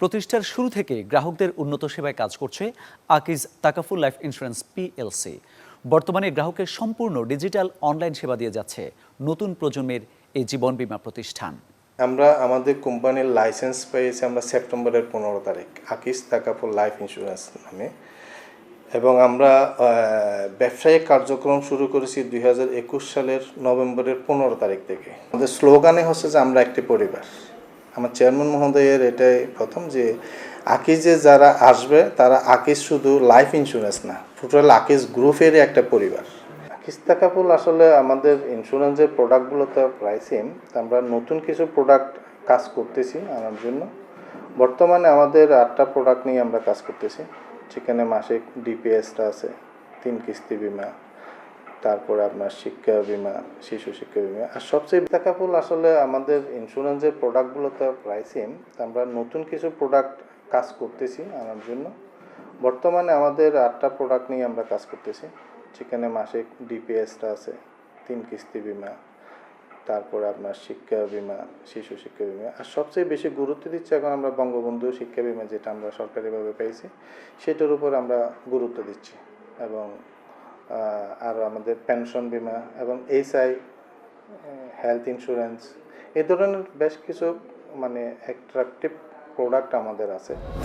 প্রতিষ্ঠার শুরু থেকে গ্রাহকদের উন্নত সেবায় কাজ করছে Akij Takaful life insurance PLC. বর্তমানে গ্রাহকের সম্পূর্ণ ডিজিটাল অনলাইন সেবা দিয়ে যাচ্ছে নতুন প্রজন্মের এই জীবন বীমা প্রতিষ্ঠান। আমরা আমাদের কোম্পানির লাইসেন্স পেয়েছি আমরা সেপ্টেম্বরের পনেরো তারিখ আকিস তাকাপুর লাইফ ইন্স্যুরেন্স নামে। এবং আমরা ব্যবসায়িক কার্যক্রম শুরু করেছি দুই হাজার একুশ সালের নভেম্বরের পনেরো তারিখ থেকে। আমাদের স্লোগানে হচ্ছে যে আমরা একটি পরিবার। আমার চেয়ারম্যান মহোদয়ের এটাই প্রথম যে আকিজে যারা আসবে, তারা আকিজ শুধু লাইফ ইন্স্যুরেন্স না টোটাল আকিজ গ্রুপেরই একটা পরিবার। কিস্তাকাপুল আসলে আমাদের ইন্স্যুরেন্সের প্রোডাক্টগুলো তো প্রায় সেম আমরা নতুন কিছু প্রোডাক্ট কাজ করতেছি আনার জন্য। বর্তমানে আমাদের আটটা প্রোডাক্ট নিয়ে আমরা কাজ করতেছি। সেখানে মাসিক ডিপিএসটা আছে, তিন কিস্তি বিমা তারপরে আপনার শিক্ষা বিমা, শিশু শিক্ষা বিমা। আর সবচেয়ে টাকাফুল আসলে আমাদের ইন্স্যুরেন্সের প্রোডাক্টগুলো তো প্রায় সেম আমরা নতুন কিছু প্রোডাক্ট কাজ করতেছি আনার জন্য। বর্তমানে আমাদের আটটা প্রোডাক্ট নিয়ে আমরা কাজ করতেছি সেখানে মাসিক ডিপিএসটা আছে, তিন কিস্তি বিমা, তারপরে আপনার শিক্ষা বিমা, শিশু শিক্ষা বিমা। আর সবচেয়ে বেশি গুরুত্ব দিচ্ছে এখন আমরা বঙ্গবন্ধু শিক্ষা বিমা, যেটা আমরা সরকারিভাবে পেয়েছি, সেটার উপর আমরা গুরুত্ব দিচ্ছি। এবং আর আমাদের পেনশন বিমা এবং এইচআই হেলথ ইন্স্যুরেন্স এ ধরনের বেশ কিছু মানে অ্যাট্রাকটিভ প্রোডাক্ট আমাদের আছে।